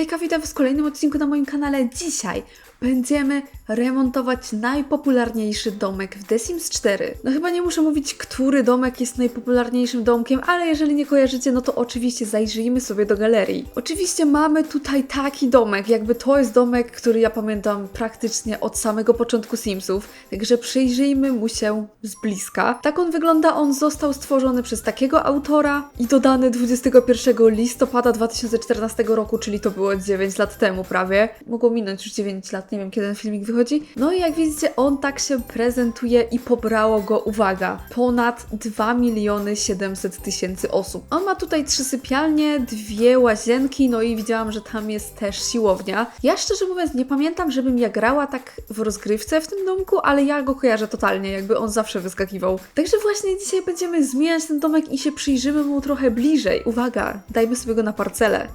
Hejka, witam w kolejnym odcinku na moim kanale. Dzisiaj będziemy remontować najpopularniejszy domek w The Sims 4. No chyba nie muszę mówić, który domek jest najpopularniejszym domkiem, ale jeżeli nie kojarzycie, no to oczywiście zajrzyjmy sobie do galerii. Oczywiście mamy tutaj taki domek, jakby to jest domek, który ja pamiętam praktycznie od samego początku Simsów, także przyjrzyjmy mu się z bliska. Tak on wygląda, on został stworzony przez takiego autora i dodany 21 listopada 2014 roku, czyli to było 9 lat temu prawie. Mogło minąć już 9 lat, nie wiem kiedy ten filmik wychodzi. No i jak widzicie, on tak się prezentuje i pobrało go, uwaga, ponad 2 miliony 700 tysięcy osób. On ma tutaj trzy sypialnie, dwie łazienki, no i widziałam, że tam jest też siłownia. Ja szczerze mówiąc nie pamiętam, żebym ja grała tak w rozgrywce w tym domku, ale ja go kojarzę totalnie, jakby on zawsze wyskakiwał. Także właśnie dzisiaj będziemy zmieniać ten domek i się przyjrzymy mu trochę bliżej. Uwaga, dajmy sobie go na parcelę.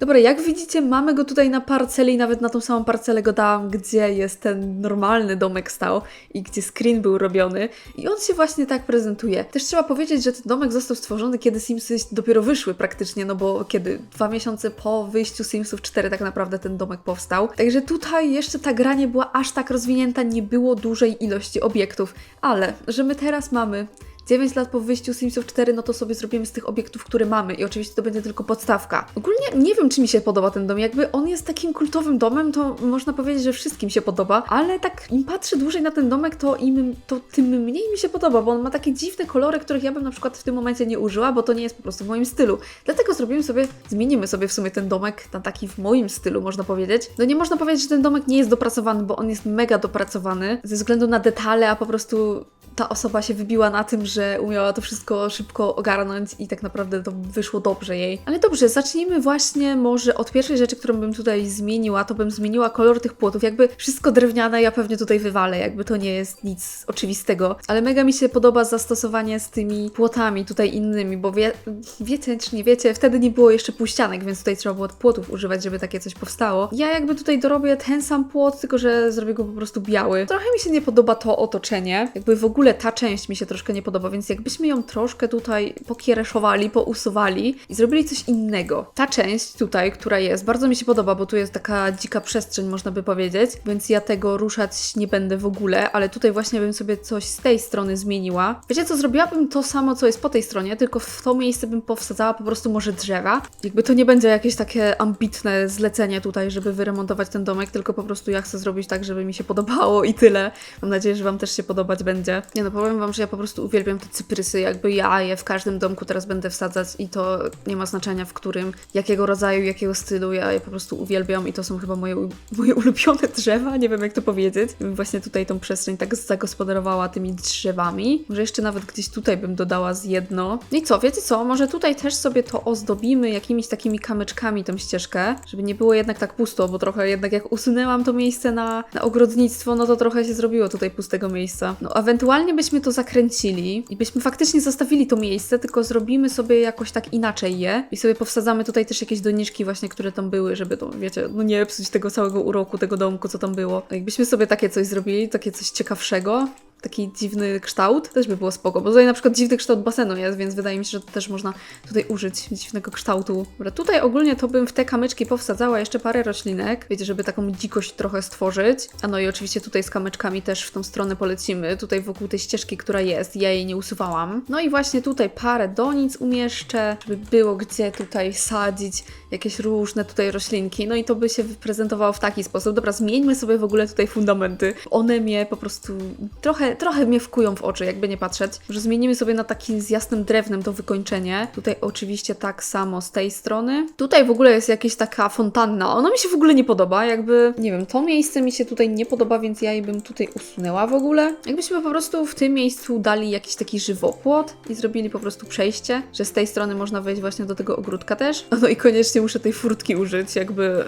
Dobra, jak widzicie, mamy go tutaj na parceli i nawet na tą samą parcelę go dałam, gdzie jest ten normalny domek stał i gdzie screen był robiony. I on się właśnie tak prezentuje. Też trzeba powiedzieć, że ten domek został stworzony, kiedy Simsy dopiero wyszły praktycznie, no bo kiedy? Dwa miesiące po wyjściu Simsów 4 tak naprawdę ten domek powstał. Także tutaj jeszcze ta gra nie była aż tak rozwinięta, nie było dużej ilości obiektów. Ale, że my teraz mamy 9 lat po wyjściu Simsów 4, no to sobie zrobimy z tych obiektów, które mamy i oczywiście to będzie tylko podstawka. Ogólnie nie wiem, czy mi się podoba ten dom, jakby on jest takim kultowym domem, to można powiedzieć, że wszystkim się podoba, ale tak im patrzę dłużej na ten domek, to im, to tym mniej mi się podoba, bo on ma takie dziwne kolory, których ja bym na przykład w tym momencie nie użyła, bo to nie jest po prostu w moim stylu. Dlatego zrobimy sobie, zmienimy sobie w sumie ten domek na taki w moim stylu, można powiedzieć. No nie można powiedzieć, że ten domek nie jest dopracowany, bo on jest mega dopracowany ze względu na detale, a po prostu ta osoba się wybiła na tym, że umiała to wszystko szybko ogarnąć i tak naprawdę to wyszło dobrze jej. Ale dobrze, zacznijmy właśnie może od pierwszej rzeczy, którą bym tutaj zmieniła, to bym zmieniła kolor tych płotów. Jakby wszystko drewniane ja pewnie tutaj wywalę, jakby to nie jest nic oczywistego. Ale mega mi się podoba zastosowanie z tymi płotami tutaj innymi, bo wie, wiecie czy nie wiecie, wtedy nie było jeszcze półścianek, więc tutaj trzeba było płotów używać, żeby takie coś powstało. Ja jakby tutaj dorobię ten sam płot, tylko że zrobię go po prostu biały. Trochę mi się nie podoba to otoczenie, jakby w ogóle ta część mi się troszkę nie podoba, więc jakbyśmy ją troszkę tutaj pokiereszowali, pousuwali i zrobili coś innego. Ta część tutaj, która jest, bardzo mi się podoba, bo tu jest taka dzika przestrzeń, można by powiedzieć, więc ja tego ruszać nie będę w ogóle, ale tutaj właśnie bym sobie coś z tej strony zmieniła. Wiecie co, zrobiłabym to samo, co jest po tej stronie, tylko w to miejsce bym powsadzała po prostu może drzewa. Jakby to nie będzie jakieś takie ambitne zlecenie tutaj, żeby wyremontować ten domek, tylko po prostu ja chcę zrobić tak, żeby mi się podobało i tyle. Mam nadzieję, że Wam też się podobać będzie. Nie no, powiem Wam, że ja po prostu uwielbiam te cyprysy, jakby ja je w każdym domku teraz będę wsadzać i to nie ma znaczenia w którym, jakiego rodzaju, jakiego stylu, ja je po prostu uwielbiam i to są chyba moje, moje ulubione drzewa, nie wiem jak to powiedzieć. Właśnie tutaj tą przestrzeń tak zagospodarowała tymi drzewami. Może jeszcze nawet gdzieś tutaj bym dodała z jedno. No i co, wiecie co, może tutaj też sobie to ozdobimy jakimiś takimi kamyczkami tą ścieżkę, żeby nie było jednak tak pusto, bo trochę jednak jak usunęłam to miejsce na, na ogrodnictwo, no to trochę się zrobiło tutaj pustego miejsca. No ewentualnie byśmy to zakręcili i byśmy faktycznie zostawili to miejsce, tylko zrobimy sobie jakoś tak inaczej je i sobie powsadzamy tutaj też jakieś doniczki właśnie, które tam były, żeby to, wiecie, no nie psuć tego całego uroku, tego domku, co tam było. Jakbyśmy sobie takie coś zrobili, takie coś ciekawszego, taki dziwny kształt, też by było spoko, bo tutaj na przykład dziwny kształt basenu jest, więc wydaje mi się, że to też można tutaj użyć dziwnego kształtu. Dobra, tutaj ogólnie to bym w te kamyczki powsadzała jeszcze parę roślinek, wiecie, żeby taką dzikość trochę stworzyć. A no i oczywiście tutaj z kamyczkami też w tą stronę polecimy, tutaj wokół tej ścieżki, która jest, ja jej nie usuwałam. No i właśnie tutaj parę donic umieszczę, żeby było gdzie tutaj sadzić jakieś różne tutaj roślinki, no i to by się prezentowało w taki sposób. Dobra, zmieńmy sobie w ogóle tutaj fundamenty. One mnie po prostu trochę, trochę mnie wkują w oczy, jakby nie patrzeć. Że zmienimy sobie na taki z jasnym drewnem to wykończenie. Tutaj oczywiście tak samo z tej strony. Tutaj w ogóle jest jakaś taka fontanna. Ona mi się w ogóle nie podoba, jakby, nie wiem, to miejsce mi się tutaj nie podoba, więc ja jej bym tutaj usunęła w ogóle. Jakbyśmy po prostu w tym miejscu dali jakiś taki żywopłot i zrobili po prostu przejście, że z tej strony można wejść właśnie do tego ogródka też. No i koniecznie muszę tej furtki użyć, jakby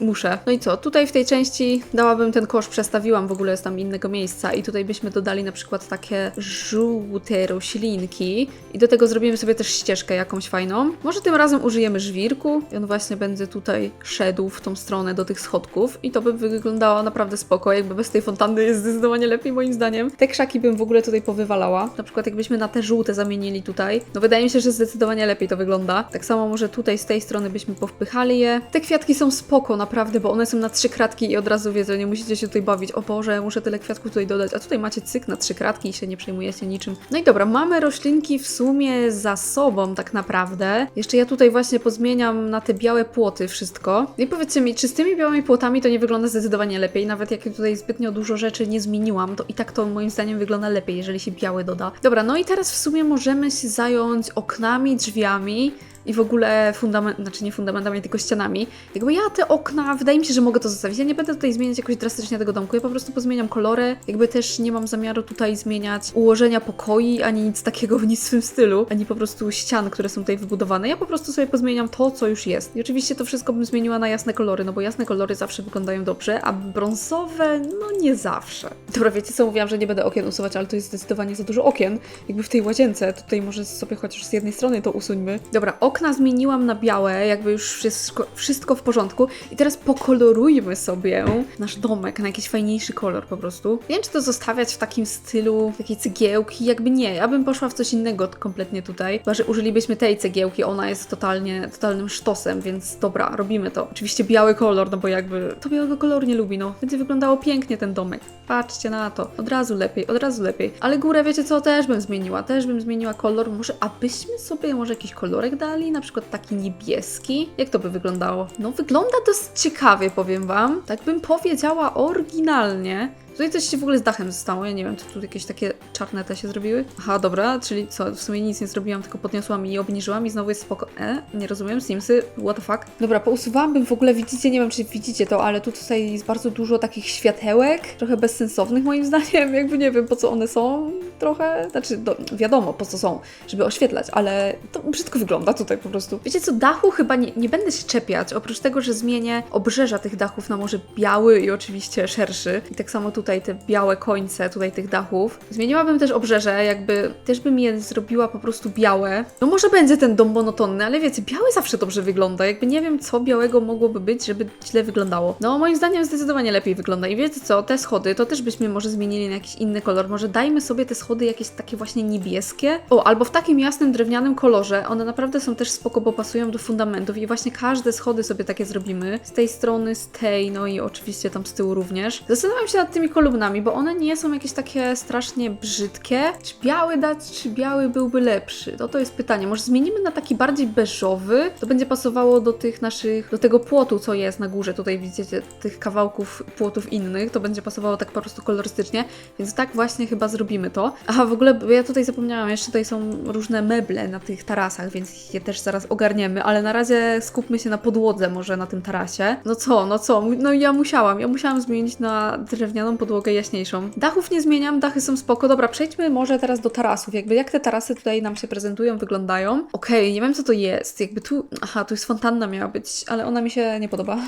Muszę. No i co? Tutaj w tej części dałabym ten kosz, przestawiłam w ogóle z tam innego miejsca i tutaj byśmy dodali na przykład takie żółte roślinki i do tego zrobimy sobie też ścieżkę jakąś fajną. Może tym razem użyjemy żwirku i on właśnie będzie tutaj szedł w tą stronę do tych schodków i to by wyglądało naprawdę spoko, jakby bez tej fontanny jest zdecydowanie lepiej moim zdaniem. Te krzaki bym w ogóle tutaj powywalała. Na przykład jakbyśmy na te żółte zamienili tutaj, no wydaje mi się, że zdecydowanie lepiej to wygląda. Tak samo może tutaj z tej strony byśmy powpychali je. Te kwiatki są spoko, naprawdę, bo one są na trzy kratki i od razu wiedzą, nie musicie się tutaj bawić. O Boże, muszę tyle kwiatków tutaj dodać, a tutaj macie cyk na trzy kratki i się nie przejmujecie niczym. No i dobra, mamy roślinki w sumie za sobą tak naprawdę. Jeszcze ja tutaj właśnie pozmieniam na te białe płoty wszystko. I powiedzcie mi, czy z tymi białymi płotami to nie wygląda zdecydowanie lepiej? Nawet jak tutaj zbytnio dużo rzeczy nie zmieniłam, to i tak to moim zdaniem wygląda lepiej, jeżeli się biały doda. Dobra, no i teraz w sumie możemy się zająć oknami, drzwiami i w ogóle fundament, znaczy nie fundamentami, tylko ścianami. Jakby ja te okna, wydaje mi się, że mogę to zostawić. Ja nie będę tutaj zmieniać jakoś drastycznie tego domku, ja po prostu pozmieniam kolory. Jakby też nie mam zamiaru tutaj zmieniać ułożenia pokoi, ani nic takiego w nic w tym stylu, ani po prostu ścian, które są tutaj wybudowane. Ja po prostu sobie pozmieniam to, co już jest. I oczywiście to wszystko bym zmieniła na jasne kolory, no bo jasne kolory zawsze wyglądają dobrze, a brązowe, no nie zawsze. Dobra, wiecie co, mówiłam, że nie będę okien usuwać, ale to jest zdecydowanie za dużo okien. Jakby w tej łazience, tutaj może sobie chociaż z jednej strony to usuńmy. Dobra, okna zmieniłam na białe, jakby już wszystko, wszystko w porządku. I teraz pokolorujmy sobie nasz domek na jakiś fajniejszy kolor po prostu. Nie wiem, czy to zostawiać w takim stylu, takiej cegiełki, jakby nie. Ja bym poszła w coś innego kompletnie tutaj. Chyba, że użylibyśmy tej cegiełki, ona jest totalnie, totalnym sztosem, więc dobra, robimy to. Oczywiście biały kolor, no bo jakby to białego koloru nie lubi, no. Będzie wyglądało pięknie ten domek. Patrzcie na to. Od razu lepiej, od razu lepiej. Ale górę, wiecie co, też bym zmieniła. Też bym zmieniła kolor. Może, abyśmy sobie może jakiś kolorek dali? Na przykład taki niebieski. Jak to by wyglądało? No, wygląda dosyć ciekawie, powiem Wam. Tak bym powiedziała oryginalnie. Tutaj coś się w ogóle z dachem zostało, ja nie wiem, czy tu jakieś takie czarne te się zrobiły? Aha, dobra, czyli co, w sumie nic nie zrobiłam, tylko podniosłam i obniżyłam i znowu jest spoko... E? Nie rozumiem, Simsy, what the fuck? Dobra, pousuwałabym w ogóle, widzicie, nie wiem, czy widzicie to, ale tu tutaj jest bardzo dużo takich światełek, trochę bezsensownych moim zdaniem, jakby nie wiem, po co one są, trochę, znaczy, do, wiadomo, po co są, żeby oświetlać, ale to brzydko wygląda tutaj po prostu. Wiecie co, dachu chyba nie, nie będę się czepiać, oprócz tego, że zmienię obrzeża tych dachów na może biały i oczywiście szerszy i tak samo tu tutaj te białe końce tutaj tych dachów. Zmieniłabym też obrzeże, jakby też bym je zrobiła po prostu białe. No może będzie ten dom monotonny, ale wiecie, biały zawsze dobrze wygląda. Jakby nie wiem, co białego mogłoby być, żeby źle wyglądało. No moim zdaniem zdecydowanie lepiej wygląda. I wiecie co, te schody to też byśmy może zmienili na jakiś inny kolor. Może dajmy sobie te schody jakieś takie właśnie niebieskie. O, albo w takim jasnym drewnianym kolorze. One naprawdę są też spoko, bo pasują do fundamentów i właśnie każde schody sobie takie zrobimy. Z tej strony, z tej, no i oczywiście tam z tyłu również. Zastanawiam się nad tymi kolumnami, bo one nie są jakieś takie strasznie brzydkie. Czy biały dać, czy biały byłby lepszy? No to jest pytanie. Może zmienimy na taki bardziej beżowy? To będzie pasowało do tych naszych, do tego płotu, co jest na górze. Tutaj widzicie tych kawałków płotów innych. To będzie pasowało tak po prostu kolorystycznie, więc tak właśnie chyba zrobimy to. Aha, w ogóle ja tutaj zapomniałam, jeszcze tutaj są różne meble na tych tarasach, więc je też zaraz ogarniemy, ale na razie skupmy się na podłodze może na tym tarasie. No co, no co? No ja musiałam, ja musiałam zmienić na drewnianą podłogę jaśniejszą. Dachów nie zmieniam, dachy są spoko. Dobra, przejdźmy może teraz do tarasów. Jakby jak te tarasy tutaj nam się prezentują, wyglądają. Okej, nie wiem co to jest. Jakby tu, aha, tu jest fontanna miała być, ale ona mi się nie podoba.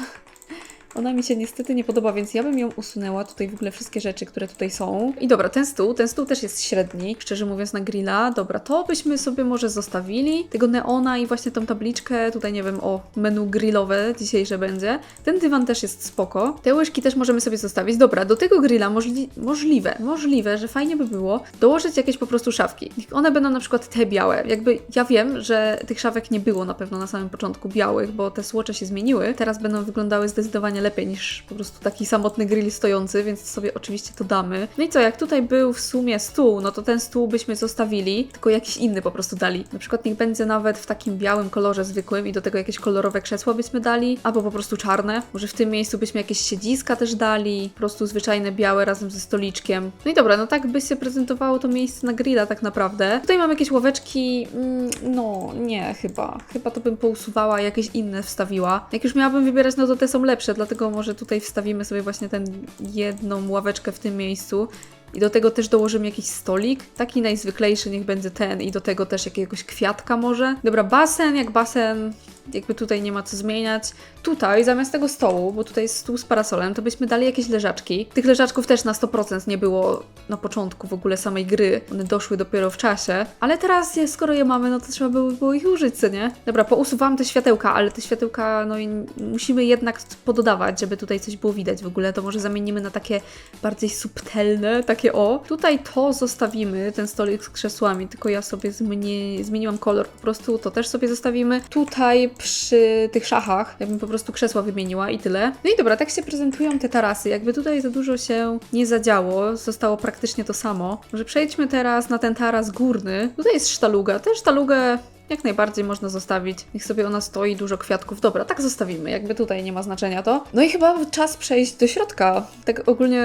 Ona mi się niestety nie podoba, więc ja bym ją usunęła. Tutaj w ogóle wszystkie rzeczy, które tutaj są. I dobra, ten stół, ten stół też jest średni, szczerze mówiąc, na grilla. Dobra, to byśmy sobie może zostawili. Tego neona i właśnie tą tabliczkę, tutaj nie wiem, o menu grillowe dzisiejsze będzie. Ten dywan też jest spoko. Te łyżki też możemy sobie zostawić. Dobra, do tego grilla możli możliwe, możliwe, że fajnie by było dołożyć jakieś po prostu szafki. One będą na przykład te białe. Jakby ja wiem, że tych szafek nie było na pewno na samym początku białych, bo te słocze się zmieniły. Teraz będą wyglądały zdecydowanie lepiej niż po prostu taki samotny grill stojący, więc sobie oczywiście to damy. No i co, jak tutaj był w sumie stół, no to ten stół byśmy zostawili, tylko jakiś inny po prostu dali. Na przykład niech będzie nawet w takim białym kolorze zwykłym i do tego jakieś kolorowe krzesła byśmy dali, albo po prostu czarne. Może w tym miejscu byśmy jakieś siedziska też dali, po prostu zwyczajne białe razem ze stoliczkiem. No i dobra, no tak by się prezentowało to miejsce na grilla tak naprawdę. Tutaj mam jakieś ławeczki, mm, no nie, chyba. Chyba to bym pousuwała, jakieś inne wstawiła. Jak już miałabym wybierać, no to te są lepsze, dlatego może tutaj wstawimy sobie właśnie tę jedną ławeczkę w tym miejscu. I do tego też dołożymy jakiś stolik. Taki najzwyklejszy niech będzie ten i do tego też jakiegoś kwiatka może. Dobra, basen, jak basen jakby tutaj nie ma co zmieniać. Tutaj zamiast tego stołu, bo tutaj jest stół z parasolem, to byśmy dali jakieś leżaczki. Tych leżaczków też na 100% nie było na początku w ogóle samej gry. One doszły dopiero w czasie. Ale teraz, je, skoro je mamy, no to trzeba było, było ich użyć, co nie? Dobra, pousuwam te światełka, ale te światełka, no i musimy jednak pododawać, żeby tutaj coś było widać w ogóle. To może zamienimy na takie bardziej subtelne, takie o. Tutaj to zostawimy, ten stolik z krzesłami, tylko ja sobie zmieni, zmieniłam kolor po prostu, to też sobie zostawimy. Tutaj przy tych szachach, jakbym po prostu krzesła wymieniła i tyle. No i dobra, tak się prezentują te tarasy. Jakby tutaj za dużo się nie zadziało, zostało praktycznie to samo. Może przejdźmy teraz na ten taras górny. Tutaj jest sztaluga. Tę sztalugę jak najbardziej można zostawić. Niech sobie ona stoi, dużo kwiatków. Dobra, tak zostawimy, jakby tutaj nie ma znaczenia to. No i chyba czas przejść do środka. Tak ogólnie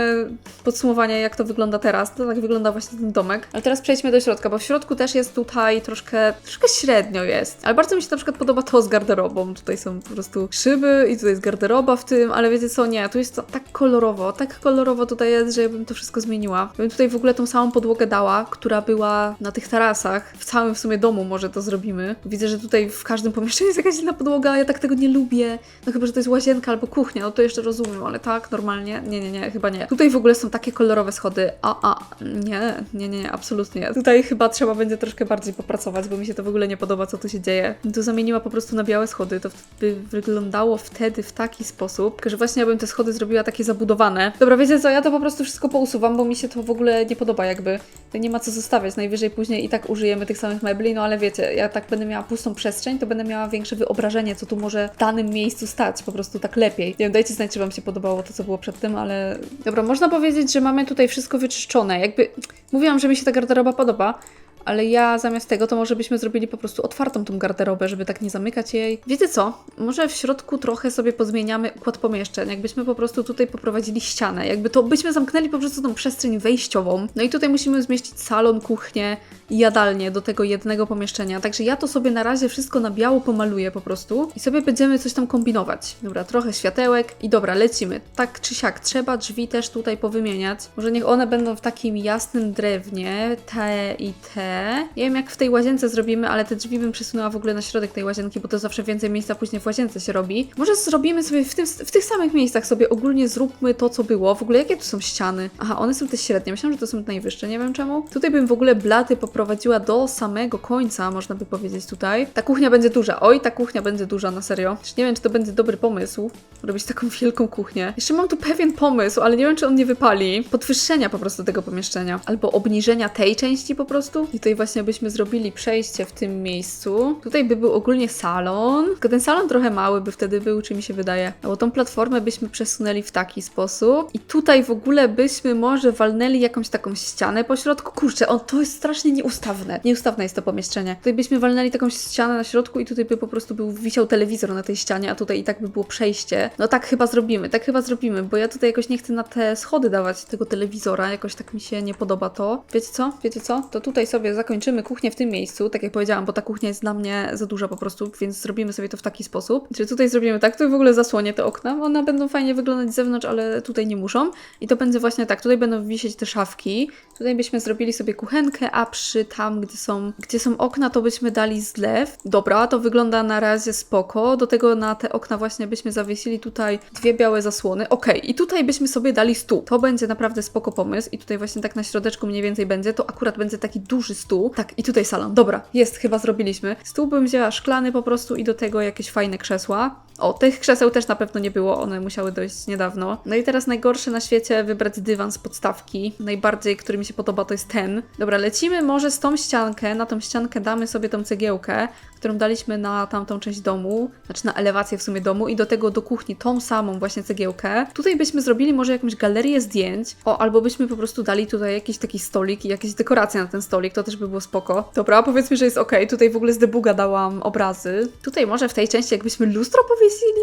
podsumowanie, jak to wygląda teraz. To tak wygląda właśnie ten domek. Ale teraz przejdźmy do środka, bo w środku też jest tutaj troszkę, troszkę średnio jest. Ale bardzo mi się na przykład podoba to z garderobą. Tutaj są po prostu szyby i tutaj jest garderoba w tym, ale wiecie co, nie, tu jest to tak kolorowo, tak kolorowo tutaj jest, że ja bym to wszystko zmieniła. Bym tutaj w ogóle tą samą podłogę dała, która była na tych tarasach. W całym w sumie domu może to zrobimy. Widzę, że tutaj w każdym pomieszczeniu jest jakaś inna podłoga, ja tak tego nie lubię. No chyba, że to jest łazienka albo kuchnia, no to jeszcze rozumiem, ale tak, normalnie, nie, nie, nie, chyba nie. Tutaj w ogóle są takie kolorowe schody, a, a, nie, nie, nie, absolutnie. nie. Tutaj chyba trzeba będzie troszkę bardziej popracować, bo mi się to w ogóle nie podoba, co tu się dzieje. To zamieniła po prostu na białe schody, to by wyglądało wtedy w taki sposób, że właśnie ja bym te schody zrobiła takie zabudowane. Dobra, wiecie co, ja to po prostu wszystko pousuwam, bo mi się to w ogóle nie podoba jakby. Nie ma co zostawiać, najwyżej później i tak użyjemy tych samych mebli, no ale wiecie, ja tak będę miała pustą przestrzeń, to będę miała większe wyobrażenie, co tu może w danym miejscu stać, po prostu tak lepiej. Nie wiem, dajcie znać, czy Wam się podobało to, co było przed tym, ale... Dobra, można powiedzieć, że mamy tutaj wszystko wyczyszczone, jakby... Mówiłam, że mi się ta garderoba podoba, ale ja zamiast tego to może byśmy zrobili po prostu otwartą tą garderobę, żeby tak nie zamykać jej. Wiecie co? Może w środku trochę sobie pozmieniamy układ pomieszczeń. Jakbyśmy po prostu tutaj poprowadzili ścianę. Jakby to byśmy zamknęli po prostu tą przestrzeń wejściową. No i tutaj musimy zmieścić salon, kuchnię jadalnię do tego jednego pomieszczenia. Także ja to sobie na razie wszystko na biało pomaluję po prostu i sobie będziemy coś tam kombinować. Dobra, trochę światełek i dobra, lecimy. Tak czy siak, trzeba drzwi też tutaj powymieniać. Może niech one będą w takim jasnym drewnie, te i te. Nie wiem jak w tej łazience zrobimy, ale te drzwi bym przesunęła w ogóle na środek tej łazienki, bo to zawsze więcej miejsca później w łazience się robi. Może zrobimy sobie w, tym, w tych samych miejscach sobie ogólnie zróbmy to, co było. W ogóle jakie tu są ściany? Aha, one są te średnie. Myślałam, że to są najwyższe, nie wiem czemu. Tutaj bym w ogóle blaty poprowadziła do samego końca, można by powiedzieć tutaj. Ta kuchnia będzie duża. Oj, ta kuchnia będzie duża, na serio. Już nie wiem, czy to będzie dobry pomysł, robić taką wielką kuchnię. Jeszcze mam tu pewien pomysł, ale nie wiem, czy on nie wypali. Podwyższenia po prostu tego pomieszczenia. Albo obniżenia tej części po prostu. I tutaj właśnie byśmy zrobili przejście w tym miejscu. Tutaj by był ogólnie salon. Tylko ten salon trochę mały by wtedy był, czy mi się wydaje. Bo tą platformę byśmy przesunęli w taki sposób. I tutaj w ogóle byśmy może walnęli jakąś taką ścianę po środku. Kurczę, on to jest strasznie nieustawne. Nieustawne jest to pomieszczenie. Tutaj byśmy walnęli taką ścianę na środku i tutaj by po prostu był wisiał telewizor na tej ścianie, a tutaj i tak by było przejście. No tak chyba zrobimy, tak chyba zrobimy, bo ja tutaj jakoś nie chcę na te schody dawać tego telewizora, jakoś tak mi się nie podoba to. Wiecie co? Wiecie co? To tutaj sobie zakończymy kuchnię w tym miejscu, tak jak powiedziałam, bo ta kuchnia jest dla mnie za duża po prostu, więc zrobimy sobie to w taki sposób. Czyli tutaj zrobimy tak, tu w ogóle zasłonię te okna, one będą fajnie wyglądać z zewnątrz, ale tutaj nie muszą. I to będzie właśnie tak, tutaj będą wisieć te szafki, tutaj byśmy zrobili sobie kuchenkę, a przy tam, gdzie są, gdzie są okna, to byśmy dali zlew. Dobra, to wygląda na razie spoko. Do tego na te okna właśnie byśmy zawiesili tutaj dwie białe zasłony. Okej, i tutaj byśmy sobie dali stół. To będzie naprawdę spoko pomysł i tutaj właśnie tak na środeczku mniej więcej będzie. To akurat będzie taki duży stół. Tak, i tutaj salon. Dobra, jest, chyba zrobiliśmy. Stół bym wzięła szklany po prostu i do tego jakieś fajne krzesła. O, tych krzeseł też na pewno nie było, one musiały dojść niedawno. No i teraz najgorsze na świecie wybrać dywan z podstawki. Najbardziej, który mi się podoba, to jest ten. Dobra, lecimy może z tą ściankę. Na tą ściankę damy sobie tą cegiełkę, którą daliśmy na tamtą część domu, znaczy na elewację w sumie domu i do tego do kuchni tą samą właśnie cegiełkę. Tutaj byśmy zrobili może jakąś galerię zdjęć, o, albo byśmy po prostu dali tutaj jakiś taki stolik i jakieś dekoracje na ten stolik, to też by było spoko. Dobra, powiedzmy, że jest ok. Tutaj w ogóle z debuga dałam obrazy. Tutaj może w tej części jakbyśmy lustro powiesili,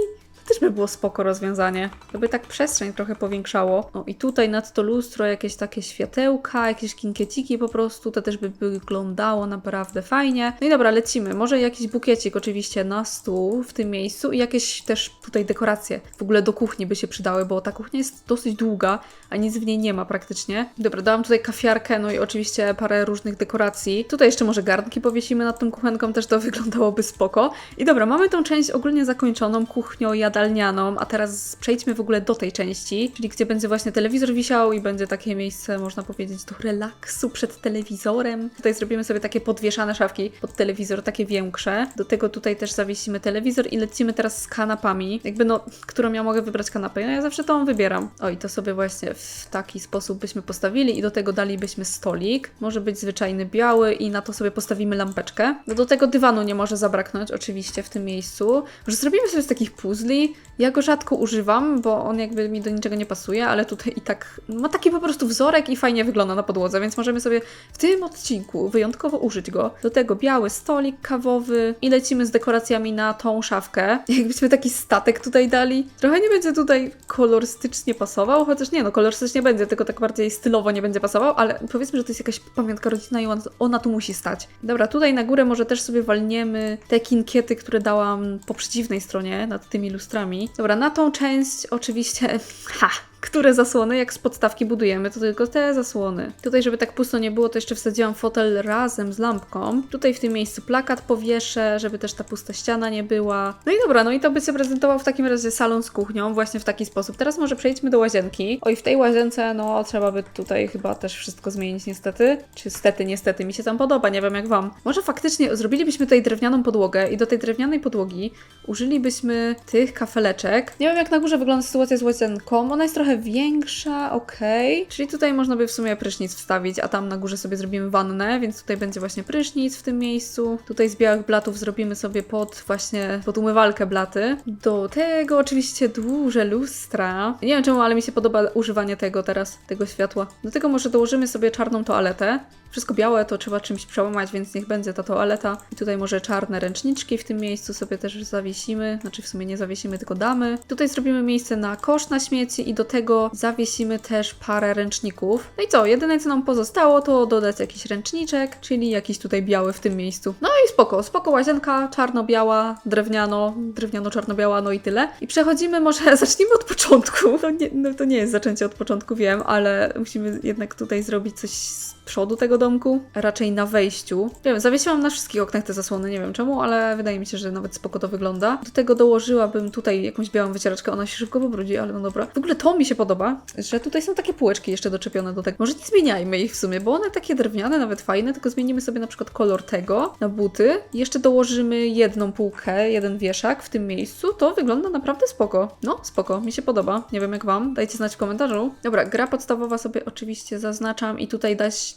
też by było spoko rozwiązanie. To by tak przestrzeń trochę powiększało. O i tutaj nad to lustro jakieś takie światełka, jakieś kinkieciki po prostu, to też by wyglądało naprawdę fajnie. No i dobra, lecimy. Może jakiś bukiecik oczywiście na stół w tym miejscu i jakieś też tutaj dekoracje. W ogóle do kuchni by się przydały, bo ta kuchnia jest dosyć długa, a nic w niej nie ma praktycznie. Dobra, dałam tutaj kafiarkę, no i oczywiście parę różnych dekoracji. Tutaj jeszcze może garnki powiesimy nad tą kuchenką, też to wyglądałoby spoko. I dobra, mamy tą część ogólnie zakończoną, kuchnią jadalnianą, a teraz przejdźmy w ogóle do tej części, czyli gdzie będzie właśnie telewizor wisiał i będzie takie miejsce, można powiedzieć, do relaksu przed telewizorem. Tutaj zrobimy sobie takie podwieszane szafki pod telewizor, takie większe. Do tego tutaj też zawiesimy telewizor i lecimy teraz z kanapami. Jakby no, którą ja mogę wybrać kanapę? No ja zawsze tą wybieram. O i to sobie właśnie w taki sposób byśmy postawili i do tego dalibyśmy stolik. Może być zwyczajny biały i na to sobie postawimy lampeczkę. No do tego dywanu nie może zabraknąć oczywiście w tym miejscu. Może zrobimy sobie z takich puzli. Ja go rzadko używam, bo on jakby mi do niczego nie pasuje, ale tutaj i tak ma taki po prostu wzorek i fajnie wygląda na podłodze, więc możemy sobie w tym odcinku wyjątkowo użyć go. Do tego biały stolik kawowy i lecimy z dekoracjami na tą szafkę. Jakbyśmy taki statek tutaj dali. Trochę nie będzie tutaj kolorystycznie pasował, chociaż nie no, kolorystycznie będzie, tylko tak bardziej stylowo nie będzie pasował, ale powiedzmy, że to jest jakaś pamiątka rodzina i ona, ona tu musi stać. Dobra, tutaj na górę może też sobie walniemy te kinkiety, które dałam po przeciwnej stronie, nad tymi lustrami. Dobra, na tą część oczywiście, ha, które zasłony, jak z podstawki budujemy, to tylko te zasłony. Tutaj, żeby tak pusto nie było, to jeszcze wsadziłam fotel razem z lampką. Tutaj w tym miejscu plakat powieszę, żeby też ta pusta ściana nie była. No i dobra, no i to by się prezentował w takim razie salon z kuchnią, właśnie w taki sposób. Teraz może przejdźmy do łazienki. Oj, w tej łazience, no trzeba by tutaj chyba też wszystko zmienić niestety. Czy stety, niestety, mi się tam podoba, nie wiem jak wam. Może faktycznie zrobilibyśmy tutaj drewnianą podłogę i do tej drewnianej podłogi użylibyśmy tych kafeleczek. Nie wiem jak na górze wygląda sytuacja z łazienką, ona jest trochę większa, okej. Czyli tutaj można by w sumie prysznic wstawić, a tam na górze sobie zrobimy wannę, więc tutaj będzie właśnie prysznic w tym miejscu. Tutaj z białych blatów zrobimy sobie pod właśnie, pod umywalkę blaty. Do tego oczywiście duże lustra. Nie wiem czemu, ale mi się podoba używanie tego teraz, tego światła. Do tego może dołożymy sobie czarną toaletę. Wszystko białe to trzeba czymś przełamać, więc niech będzie ta toaleta. I tutaj może czarne ręczniczki w tym miejscu sobie też zawiesimy. Znaczy w sumie nie zawiesimy, tylko damy. Tutaj zrobimy miejsce na kosz na śmieci i do tego zawiesimy też parę ręczników. No i co? Jedyne co nam pozostało to dodać jakiś ręczniczek, czyli jakiś tutaj biały w tym miejscu. No i spoko, spoko łazienka, czarno-biała, drewniano, drewniano-czarno-biała, no i tyle. I przechodzimy może, zacznijmy od początku. To nie, no to nie jest zaczęcie od początku, wiem, ale musimy jednak tutaj zrobić coś z przodu tego domku, raczej na wejściu. Nie wiem, zawiesiłam na wszystkich oknach te zasłony, nie wiem czemu, ale wydaje mi się, że nawet spoko to wygląda. Do tego dołożyłabym tutaj jakąś białą wycieraczkę, ona się szybko pobrudzi, ale no dobra. W ogóle to mi się podoba, że tutaj są takie półeczki jeszcze doczepione do tego. Może nie zmieniajmy ich w sumie, bo one takie drewniane, nawet fajne, tylko zmienimy sobie na przykład kolor tego na buty. Jeszcze dołożymy jedną półkę, jeden wieszak w tym miejscu, to wygląda naprawdę spoko. No, spoko, mi się podoba. Nie wiem jak wam, dajcie znać w komentarzu. Dobra, gra podstawowa sobie oczywiście zaznaczam i tutaj dać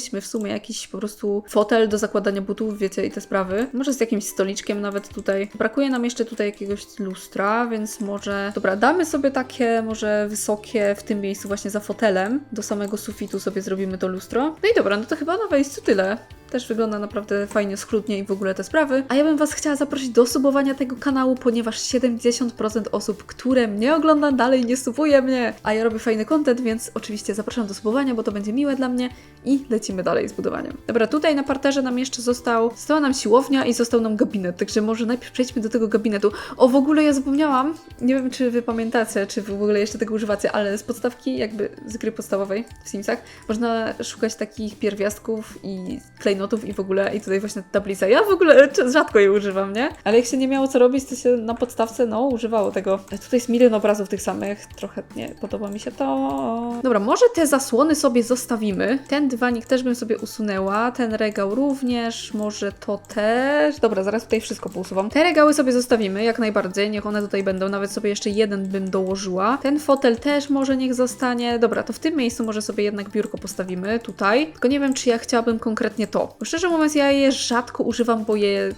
dalibyśmy w sumie jakiś po prostu fotel do zakładania butów, wiecie, i te sprawy. Może z jakimś stoliczkiem nawet tutaj. Brakuje nam jeszcze tutaj jakiegoś lustra, więc może... Dobra, damy sobie takie może wysokie w tym miejscu właśnie za fotelem. Do samego sufitu sobie zrobimy to lustro. No i dobra, no to chyba na wejściu tyle. Też wygląda naprawdę fajnie, schludnie i w ogóle te sprawy. A ja bym Was chciała zaprosić do subowania tego kanału, ponieważ 70% osób, które mnie ogląda, dalej nie subuje mnie. A ja robię fajny content, więc oczywiście zapraszam do subowania, bo to będzie miłe dla mnie i lecimy dalej z budowaniem. Dobra, tutaj na parterze nam jeszcze został, została nam siłownia i został nam gabinet, także może najpierw przejdźmy do tego gabinetu. O, w ogóle ja zapomniałam, nie wiem czy Wy pamiętacie, czy w ogóle jeszcze tego używacie, ale z podstawki, jakby z gry podstawowej w Simsach, można szukać takich pierwiastków i klejnotów i w ogóle, i tutaj właśnie tablica. Ja w ogóle c- rzadko jej używam, nie? Ale jak się nie miało co robić, to się na podstawce, no, używało tego. A Tutaj jest milion obrazów tych samych, trochę nie podoba mi się to. Dobra, może te zasłony sobie zostawimy. Ten dywanik też bym sobie usunęła, ten regał również, może to też. Dobra, zaraz tutaj wszystko pousuwam. Te regały sobie zostawimy, jak najbardziej, niech one tutaj będą, nawet sobie jeszcze jeden bym dołożyła. Ten fotel też może niech zostanie. Dobra, to w tym miejscu może sobie jednak biurko postawimy, tutaj. Tylko nie wiem, czy ja chciałabym konkretnie to. Szczerze mówiąc, ja je rzadko używam, bo je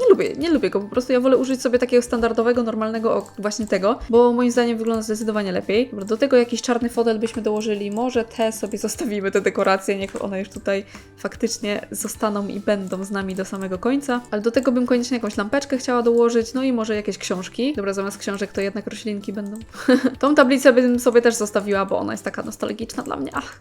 nie lubię, nie lubię go po prostu. Ja wolę użyć sobie takiego standardowego, normalnego właśnie tego, bo moim zdaniem wygląda zdecydowanie lepiej. Do tego jakiś czarny fotel byśmy dołożyli. Może te sobie zostawimy, te dekoracje, niech one już tutaj faktycznie zostaną i będą z nami do samego końca. Ale do tego bym koniecznie jakąś lampeczkę chciała dołożyć, no i może jakieś książki. Dobra, zamiast książek to jednak roślinki będą. Tą tablicę bym sobie też zostawiła, bo ona jest taka nostalgiczna dla mnie. Ach,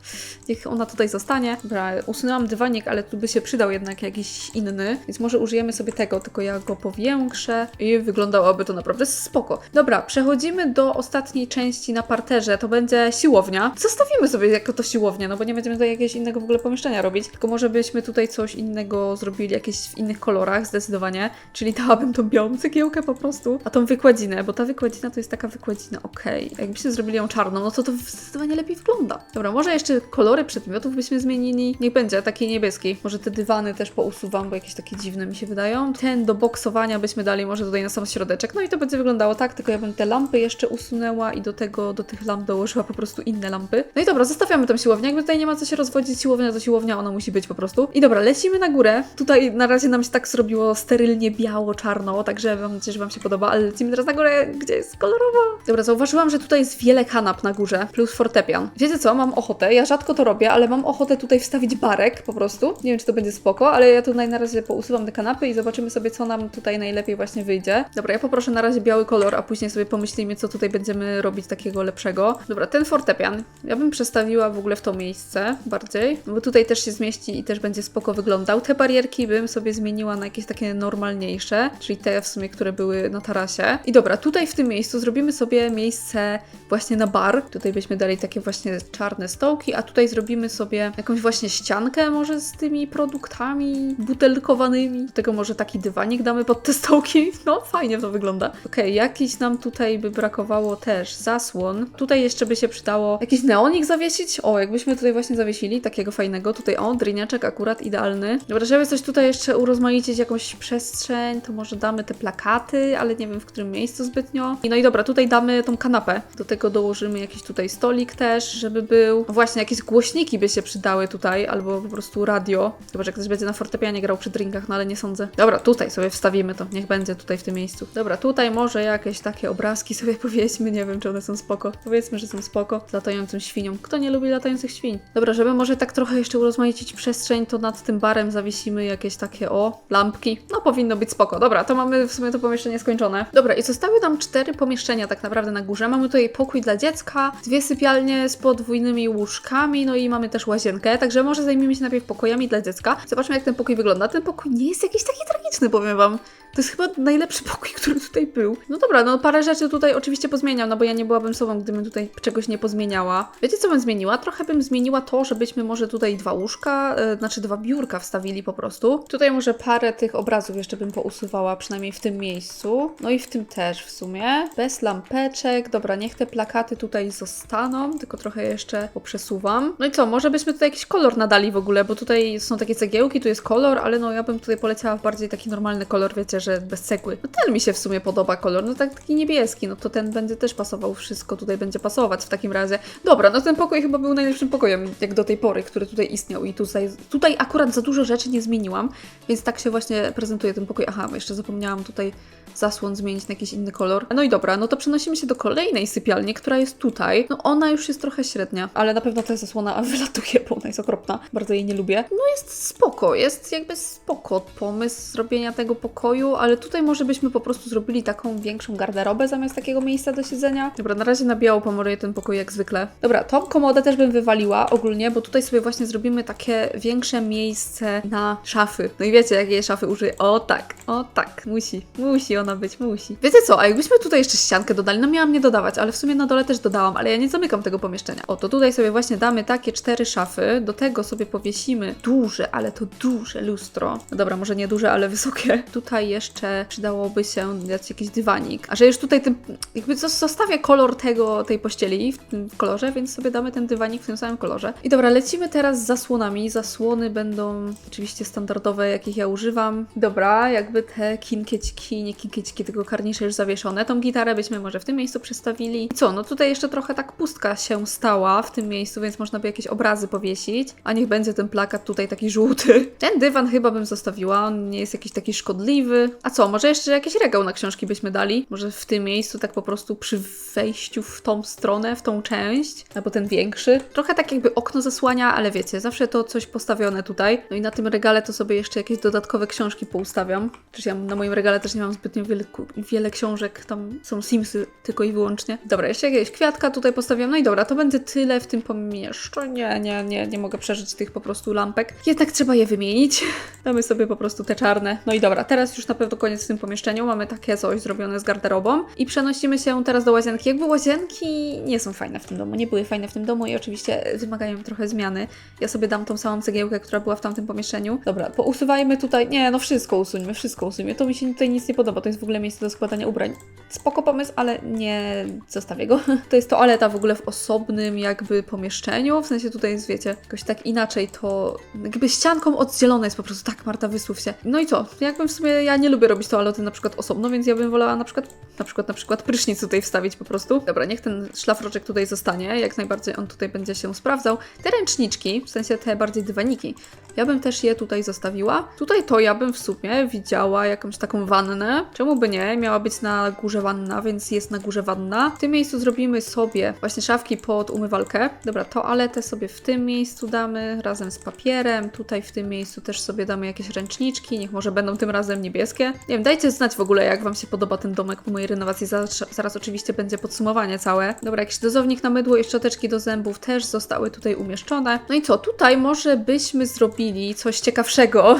niech ona tutaj zostanie. Dobra, usunęłam dywanik, ale tu by się przydał jednak jakiś inny, więc może użyjemy sobie tego, tylko ja go powiększę i wyglądałoby to naprawdę spoko. Dobra, przechodzimy do ostatniej części na parterze, to będzie siłownia. Zostawimy sobie jako to siłownia, no bo nie będziemy tutaj jakiegoś innego w ogóle pomieszczenia robić, tylko może byśmy tutaj coś innego zrobili, jakieś w innych kolorach zdecydowanie, czyli dałabym tą białą cegiełkę po prostu, a tą wykładzinę, bo ta wykładzina to jest taka wykładzina, okej. Jakbyśmy zrobili ją czarną, no to to zdecydowanie lepiej wygląda. Dobra, może jeszcze kolory przedmiotów byśmy zmienili. Niech będzie taki niebieski. Może te dywany też pousuwam, bo jakieś takie dziwne mi się wydają. Ten do boksowania byśmy dali może tutaj na sam środeczek. No i to będzie wyglądało tak, tylko ja bym te lampy jeszcze usunęła i do tego, do tych lamp dołożyła po prostu inne lampy. No i dobra, zostawiamy tą siłownię. Jakby tutaj nie ma co się rozwodzić, siłownia to siłownia, ona musi być po prostu. I dobra, lecimy na górę. Tutaj na razie nam się tak zrobiło sterylnie biało-czarno, także mam nadzieję, że Wam się podoba, ale lecimy teraz na górę, gdzie jest kolorowo. Dobra, zauważyłam, że tutaj jest wiele kanap na górze, plus fortepian. Wiecie co, mam ochotę, ja rzadko to robię, ale mam ochotę tutaj wstawić barek po prostu. Nie wiem, czy to będzie spoko, ale ja tutaj na razie pousuwam te kanapy i zobaczymy sobie, co nam tutaj najlepiej właśnie wyjdzie. Dobra, ja poproszę na razie biały kolor, a później sobie pomyślimy, co tutaj będziemy robić takiego lepszego. Dobra, ten fortepian, ja bym przestawiła w ogóle w to miejsce bardziej, bo tutaj też się zmieści i też będzie spoko wyglądał. Te barierki bym sobie zmieniła na jakieś takie normalniejsze, czyli te w sumie, które były na tarasie. I dobra, tutaj w tym miejscu zrobimy sobie miejsce właśnie na bar. Tutaj byśmy dali takie właśnie czarne stołki, a tutaj zrobimy sobie jakąś właśnie ściankę może z tymi produktami butelkowanymi. Do tego może taki dywanik damy pod te stołki. No, fajnie to wygląda. Okej, jakiś nam tutaj by brakowało też zasłon. Tutaj jeszcze by się przydało jakiś neonik zawiesić. O, jakbyśmy tutaj właśnie zawiesili, takiego fajnego. Tutaj o, dryniaczek akurat idealny. Dobra, żeby coś tutaj jeszcze urozmaicić, jakąś przestrzeń, to może damy te plakaty, ale nie wiem w którym miejscu zbytnio. No i dobra, tutaj damy tą kanapę. Do tego dołożymy jakiś tutaj stolik też, żeby był. Właśnie, jakieś głośniki by się przydały tutaj, albo po prostu radio. Chyba, że ktoś będzie na fortepianie grał przy drinkach, no ale nie sądzę. Dobra, tutaj sobie wstawimy to. Niech będzie tutaj w tym miejscu. Dobra, tutaj może jakieś takie obrazki sobie powiedzmy. Nie wiem, czy one są spoko. Powiedzmy, że są spoko. Z latającą świnią. Kto nie lubi latających świń? Dobra, żeby może tak trochę jeszcze urozmaicić przestrzeń, to nad tym barem zawiesimy jakieś takie, o, lampki. No, powinno być spoko. Dobra, to mamy w sumie to pomieszczenie skończone. Dobra, i zostały nam cztery pomieszczenia tak naprawdę na górze. Mamy tutaj pokój dla dziecka, dwie sypialnie z podwójnymi łóżkami, no i mamy też łazienkę, także może zajmijmy się najpierw pokojami dla dziecka. Zobaczmy, jak ten pokój wygląda. Ten pokój nie jest jakiś taki tragiczny, powiem Wam. To jest chyba najlepszy pokój, który tutaj był. No dobra, no parę rzeczy tutaj oczywiście pozmieniam, no bo ja nie byłabym sobą, gdybym tutaj czegoś nie pozmieniała. Wiecie, co bym zmieniła? Trochę bym zmieniła to, żebyśmy może tutaj dwa łóżka, yy, znaczy dwa biurka wstawili po prostu. Tutaj może parę tych obrazów jeszcze bym pousuwała, przynajmniej w tym miejscu. No i w tym też w sumie. Bez lampeczek. Dobra, niech te plakaty tutaj zostaną, tylko trochę jeszcze poprzesuwam. No i co, może byśmy tutaj jakiś kolor nadali w ogóle, bo tutaj są takie cegiełki, tu jest kolor, ale no ja bym tutaj poleciała w bardziej taki normalny kolor, wiecie, że bez cegły. No ten mi się w sumie podoba kolor, no tak, taki niebieski, no to ten będzie też pasował, wszystko tutaj będzie pasować w takim razie. Dobra, no ten pokój chyba był najlepszym pokojem, jak do tej pory, który tutaj istniał i tutaj, tutaj akurat za dużo rzeczy nie zmieniłam, więc tak się właśnie prezentuje ten pokój. Aha, jeszcze zapomniałam tutaj zasłon zmienić na jakiś inny kolor. No i dobra, no to przenosimy się do kolejnej sypialni, która jest tutaj. No ona już jest trochę średnia, ale na pewno ta zasłona wylatuje, bo ona jest okropna. Bardzo jej nie lubię. No jest spoko, jest jakby spoko pomysł zrobienia tego pokoju, ale tutaj może byśmy po prostu zrobili taką większą garderobę zamiast takiego miejsca do siedzenia. Dobra, na razie na biało pomaluję ten pokój jak zwykle. Dobra, tą komodę też bym wywaliła ogólnie, bo tutaj sobie właśnie zrobimy takie większe miejsce na szafy. No i wiecie, jakie szafy użyję? O tak, o tak, musi, musi ona być, musi. Wiecie co, a jakbyśmy tutaj jeszcze ściankę dodali, no miałam nie dodawać, ale w sumie na dole też dodałam, ale ja nie zamykam tego pomieszczenia. O, to tutaj sobie właśnie damy takie cztery szafy, do tego sobie powiesimy duże, ale to duże lustro. No dobra, może nie duże, ale wysokie. Tutaj jeszcze przydałoby się dać jakiś dywanik. A że już tutaj tym, jakby zos- zostawię kolor tego, tej pościeli w tym kolorze, więc sobie damy ten dywanik w tym samym kolorze. I dobra, lecimy teraz z zasłonami. Zasłony będą oczywiście standardowe, jakich ja używam. Dobra, jakby te kinkieciki, nie kinkieciki, tylko karnisze już zawieszone. Tą gitarę byśmy może w tym miejscu przestawili. I co, no tutaj jeszcze trochę tak pustka się stała w tym miejscu, więc można by jakieś obrazy powiesić. A niech będzie ten plakat tutaj taki żółty. Ten dywan chyba bym zostawiła, on nie jest jakiś taki szkodliwy. A co, może jeszcze jakiś regał na książki byśmy dali? Może w tym miejscu, tak po prostu przy wejściu w tą stronę, w tą część, albo ten większy. Trochę tak jakby okno zasłania, ale wiecie, zawsze to coś postawione tutaj. No i na tym regale to sobie jeszcze jakieś dodatkowe książki poustawiam. Przecież ja na moim regale też nie mam zbytnio wiele, wiele książek, tam są Simsy tylko i wyłącznie. Dobra, jeszcze jakieś kwiatka tutaj postawiam. No i dobra, to będzie tyle w tym pomieszczeniu. Nie, nie, nie, nie mogę przeżyć tych po prostu lampek. Jednak trzeba je wymienić. Damy sobie po prostu te czarne. No i dobra, teraz już na koniec w tym pomieszczeniu. Mamy takie coś zrobione z garderobą. I przenosimy się teraz do łazienki. Jakby łazienki nie są fajne w tym domu, nie były fajne w tym domu i oczywiście wymagają trochę zmiany. Ja sobie dam tą samą cegiełkę, która była w tamtym pomieszczeniu. Dobra, pousuwajmy tutaj. Nie, no wszystko usuńmy, wszystko usuńmy. To mi się tutaj nic nie podoba. To jest w ogóle miejsce do składania ubrań. Spoko pomysł, ale nie zostawię go. To jest toaleta w ogóle w osobnym jakby pomieszczeniu. W sensie tutaj jest, wiecie, jakoś tak inaczej to jakby ścianką oddzielone jest po prostu. Tak, Marta, wysłów się. No i co? Jakbym w sumie, ja nie lubię robić toalety na przykład osobno, więc ja bym wolała na przykład, na przykład, na przykład prysznic tutaj wstawić po prostu. Dobra, niech ten szlafroczek tutaj zostanie. Jak najbardziej on tutaj będzie się sprawdzał. Te ręczniczki, w sensie te bardziej dywaniki, ja bym też je tutaj zostawiła. Tutaj to ja bym w sumie widziała jakąś taką wannę. Czemu by nie? Miała być na górze wanna, więc jest na górze wanna. W tym miejscu zrobimy sobie właśnie szafki pod umywalkę. Dobra, toaletę sobie w tym miejscu damy razem z papierem. Tutaj w tym miejscu też sobie damy jakieś ręczniczki. Niech może będą tym razem niebieskie. Nie wiem, dajcie znać w ogóle, jak Wam się podoba ten domek po mojej renowacji. Zaraz, zaraz oczywiście będzie podsumowanie całe. Dobra, jakiś dozownik na mydło i szczoteczki do zębów też zostały tutaj umieszczone. No i co? Tutaj może byśmy zrobili coś ciekawszego.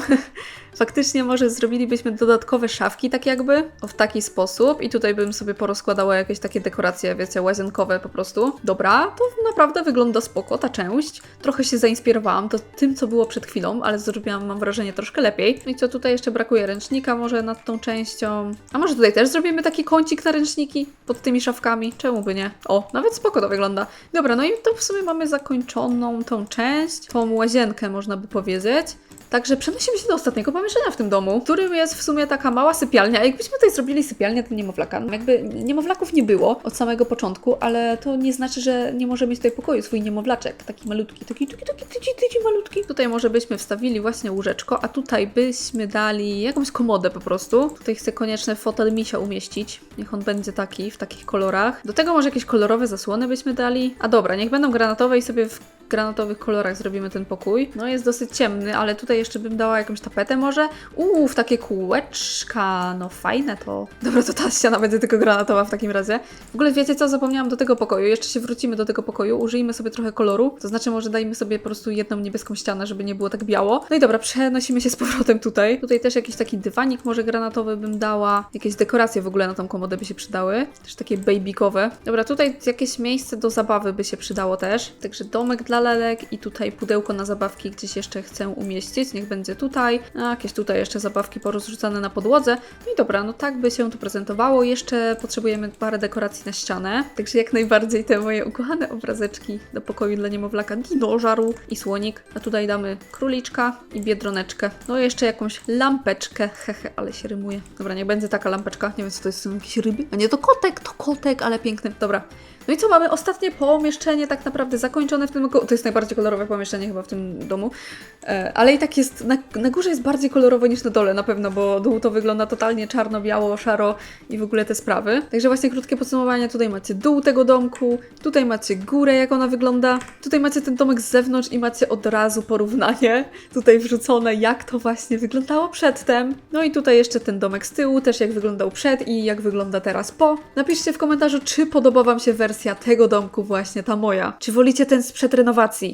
Faktycznie może zrobilibyśmy dodatkowe szafki, tak jakby, w taki sposób i tutaj bym sobie porozkładała jakieś takie dekoracje, wiecie, łazienkowe po prostu. Dobra, to naprawdę wygląda spoko, ta część. Trochę się zainspirowałam to tym, co było przed chwilą, ale zrobiłam, mam wrażenie, troszkę lepiej. No i co, tutaj jeszcze brakuje ręcznika może nad tą częścią. A może tutaj też zrobimy taki kącik na ręczniki pod tymi szafkami? Czemu by nie? O, nawet spoko to wygląda. Dobra, no i to w sumie mamy zakończoną tą część, tą łazienkę można by powiedzieć. Także przenosimy się do ostatniego pomieszczenia w tym domu, w którym jest w sumie taka mała sypialnia. Jakbyśmy tutaj zrobili sypialnię dla niemowlaka, no jakby niemowlaków nie było od samego początku, ale to nie znaczy, że nie może mieć tutaj pokoju swój niemowlaczek, taki malutki, taki, taki, taki, taki, taki malutki. Tutaj może byśmy wstawili właśnie łóżeczko, a tutaj byśmy dali jakąś komodę po prostu. Tutaj chcę koniecznie fotel misia umieścić. Niech on będzie taki, w takich kolorach. Do tego może jakieś kolorowe zasłony byśmy dali. A dobra, niech będą granatowe i sobie w granatowych kolorach zrobimy ten pokój. No jest dosyć ciemny, ale tutaj jeszcze bym dała jakąś tapetę może. Uuu, w takie kółeczka, no fajne to. Dobra, to ta ściana będzie tylko granatowa w takim razie. W ogóle wiecie co, zapomniałam do tego pokoju. Jeszcze się wrócimy do tego pokoju, użyjmy sobie trochę koloru. To znaczy może dajmy sobie po prostu jedną niebieską ścianę, żeby nie było tak biało. No i dobra, przenosimy się z powrotem tutaj. Tutaj też jakiś taki dywanik może granatowy bym dała. Jakieś dekoracje w ogóle na tą komodę by się przydały. Też takie babykowe. Dobra, tutaj jakieś miejsce do zabawy by się przydało też. Także domek dla lalek i tutaj pudełko na zabawki gdzieś jeszcze chcę umieścić. Niech będzie tutaj. A jakieś tutaj jeszcze zabawki porozrzucane na podłodze. No i dobra, no tak by się to prezentowało. Jeszcze potrzebujemy parę dekoracji na ścianę. Także jak najbardziej te moje ukochane obrazeczki do pokoju dla niemowlaka, dinożaru i słonik. A tutaj damy króliczka i biedroneczkę. No jeszcze jakąś lampeczkę. Hehe, ale się rymuje. Dobra, niech będzie taka lampeczka. Nie wiem, co to jest, są jakieś ryby? A nie, to kotek, to kotek, ale piękny. Dobra. No i co, mamy ostatnie pomieszczenie tak naprawdę zakończone w tym... To jest najbardziej kolorowe pomieszczenie chyba w tym domu. E, ale i tak jest... Na, na górze jest bardziej kolorowo niż na dole na pewno, bo dół to wygląda totalnie czarno, biało, szaro i w ogóle te sprawy. Także właśnie krótkie podsumowanie. Tutaj macie dół tego domku, tutaj macie górę, jak ona wygląda. Tutaj macie ten domek z zewnątrz i macie od razu porównanie tutaj wrzucone, jak to właśnie wyglądało przedtem. No i tutaj jeszcze ten domek z tyłu, też jak wyglądał przed i jak wygląda teraz po. Napiszcie w komentarzu, czy podoba Wam się wersja tego domku właśnie, ta moja. Czy wolicie ten sprzed renowacji?